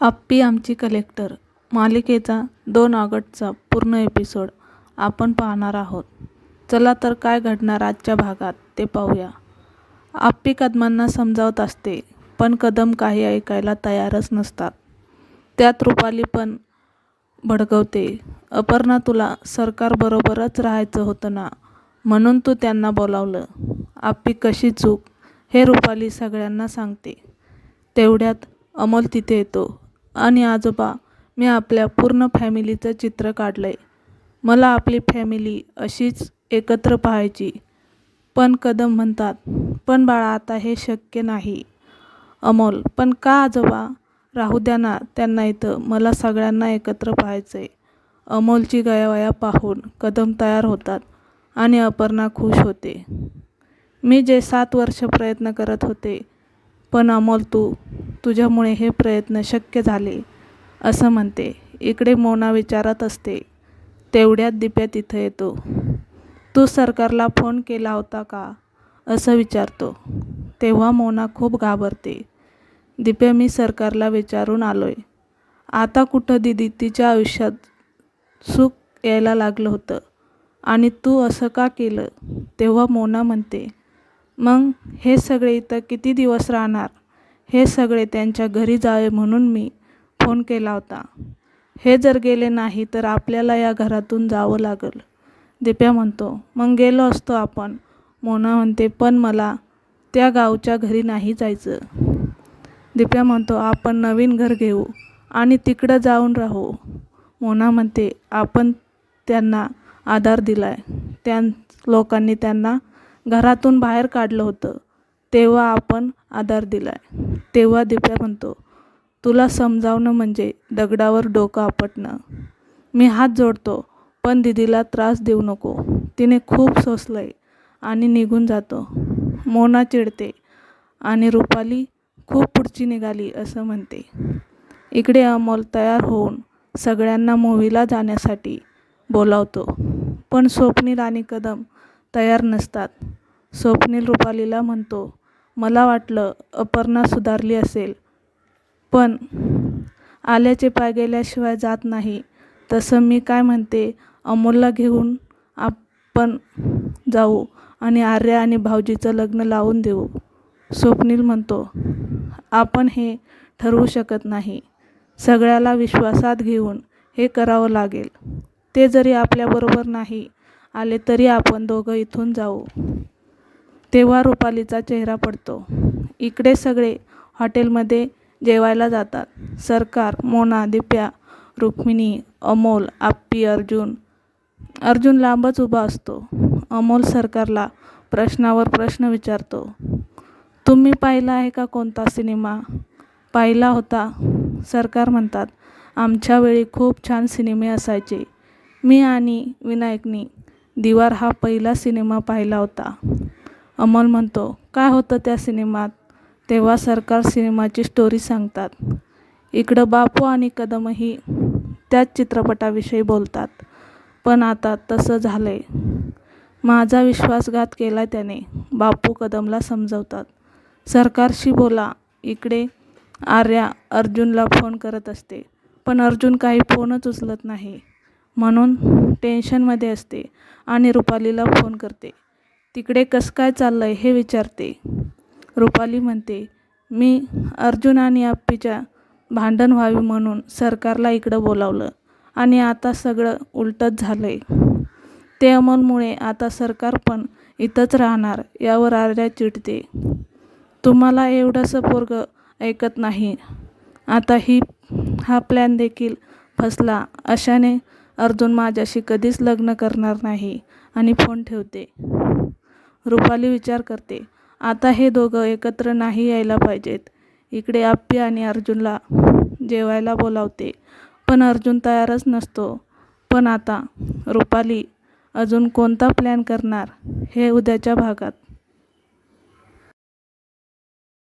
आप्पी आमची कलेक्टर मालिकेचा दोन ऑगस्टचा पूर्ण एपिसोड आपण पाहणार आहोत. चला तर काय घडणार आजच्या भागात ते पाहूया. आप्पी कदमांना समजावत असते पण कदम काही ऐकायला तयारच नसतात. त्यात रुपाली पण भडकवते अपर्णा तुला सरकारबरोबरच राहायचं होतं ना? म्हणून तू त्यांना बोलावलं. आप्पी कशी चूक? हे रुपाली सगळ्यांना सांगते. तेवढ्यात अमोल तिथे येतो. आणि आजोबा मी आपल्या पूर्ण फॅमिलीचं चित्र काढलं आहे मला आपली फॅमिली अशीच एकत्र पाहायची. पण कदम म्हणतात पण बाळा आता हे शक्य नाही. अमोल पण का आजोबा? राहू द्या ना त्यांना इथं मला सगळ्यांना एकत्र पाहायचं आहे अमोलची गयावया पाहून कदम तयार होतात आणि अपर्णा खुश होते. मी जे सात वर्ष प्रयत्न करत होते पण अमोल तू तुझ्यामुळे हे प्रयत्न शक्य झाले असं म्हणते. इकडे मोना विचारत असते तेवढ्यात दिप्या तिथं येतो. तू सरकारला फोन केला होता का? असं विचारतो. तेव्हा मोना खूप घाबरते. दिप्या मी सरकारला विचारून आलो आहे आता कुठं दिदी तिच्या आयुष्यात सुख यायला लागलं होतं? आणि तू असं का केलं? तेव्हा मोना म्हणते मग हे सगळे इथं किती दिवस राहणार? हे सगळे त्यांच्या घरी जावे म्हणून मी फोन केला होता. हे जर गेले नाही तर आपल्याला या घरातून जावं लागेल. दिप्या म्हणतो मग गेलो असतो आपण. मोना म्हणते पण मला त्या गावच्या घरी नाही जायचं. दिप्या म्हणतो आपण नवीन घर घेऊ आणि तिकडं जाऊन राहू. मोना म्हणते आपण त्यांना आधार दिलाय. त्या लोकांनी त्यांना घरातून बाहेर काढलं होतं. तेव्हा आपण आधार दिलाय. तेव्हा दिप्या म्हणतो तुला समजावणं म्हणजे दगडावर डोकं आपटणं. मी हात जोडतो पण दिदीला त्रास देऊ नको. तिने खूप सोसलं आहे आणि निघून जातो. मोना चिडते आणि रुपाली खूप पुढची निघाली असं म्हणते. इकडे अमोल तयार होऊन सगळ्यांना मूवीला जाण्यासाठी बोलावतो. पण स्वप्नील आणि कदम तयार नसतात. स्वप्नील रुपालीला म्हणतो मला वाटलं अपर्णा सुधारली असेल. पण आल्याचे पाय गेल्याशिवाय जात नाही. तसं मी काय म्हणते अमोलला घेऊन आपण जाऊ आणि आर्या आणि भाऊजीचं लग्न लावून देऊ स्वप्नील म्हणतो. आपण हे ठरवू शकत नाही. सगळ्याला विश्वासात घेऊन हे करावं लागेल. ते जरी आपल्याबरोबर नाही आले तरी आपण दोघं इथून जाऊ. तेव्हा रुपालीचा चेहरा पडतो. इकडे सगळे हॉटेलमध्ये जेवायला जातात. सरकार मोना दिप्या रुक्मिणी अमोल आप्पी अर्जुन. अर्जुन लांबच उभा असतो. अमोल सरकारला प्रश्नावर प्रश्न विचारतो. तुम्ही पाहिला आहे का कोणता सिनेमा? पाहिला होता. सरकार म्हणतात आमच्या वेळी खूप छान सिनेमे असायचे. मी आणि विनायकनी दिवार हा पहिला सिनेमा पाहिला होता. अमोल म्हणतो काय होतं त्या सिनेमात? तेव्हा सरकार सिनेमाची स्टोरी सांगतात. इकडं बापू आणि कदमही त्याच चित्रपटाविषयी बोलतात पण आता तसं झालंय. माझा विश्वासघात केला त्याने बापू कदमला समजवतात. सरकारशी बोला इकडे आर्या अर्जुनला फोन करत असते पण अर्जुन काही फोनच उचलत नाही म्हणून टेन्शनमध्ये असते आणि रुपालीला फोन करते. तिकडे कसं काय चाललं आहे हे विचारते. रुपाली म्हणते मी अर्जुन आणि आप्पीच्या भांडण व्हावी म्हणून सरकारला इकडं बोलावलं आणि आता सगळं उलटंच झालं आहे ते अमलमुळे आता सरकार पण इथंच राहणार यावर आर्या चिडते. तुम्हाला एवढंसं पोरगं ऐकत नाही. आता ही हा प्लॅन देखील फसला अशाने अर्जुन माझ्याशी कधीच लग्न करणार नाही आणि फोन ठेवते. रुपाली विचार करते आता हे दोघं एकत्र नाही यायला पाहिजेत. इकडे आप्पी आणि अर्जुनला जेवायला बोलावते. पण अर्जुन तयारच नसतो. पण आता रुपाली अजून कोणता प्लॅन करणार? हे उद्याच्या भागात.